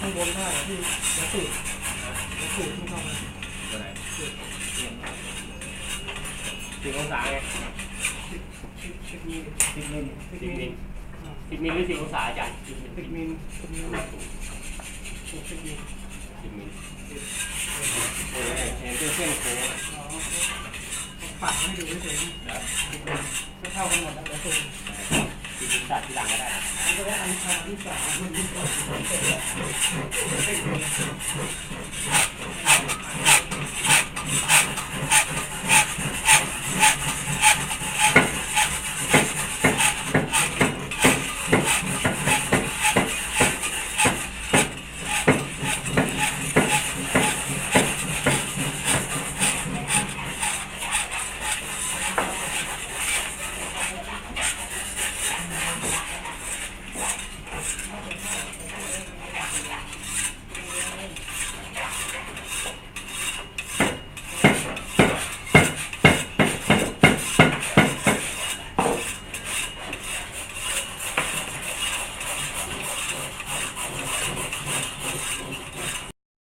ข้างบนได้ที่วัตถุวัตถุที่เข้ามา สิบองศาไงสิบสิบมิลสิบมิลสิบสิบมิมิลลสิบมิลหรือสิบองศาอาจารย์สิบมิลสิบมิลสิบมิลสิบมิลสิบมิลเออเห็นเป็นเส้นโค้งอ๋อปัดให้ดูเฉยๆก็เท่ากันหมดแล้ววัตถุสิบองศาที่หลังก็ได้มันก็ได้อันชาที่สามมันที่สอง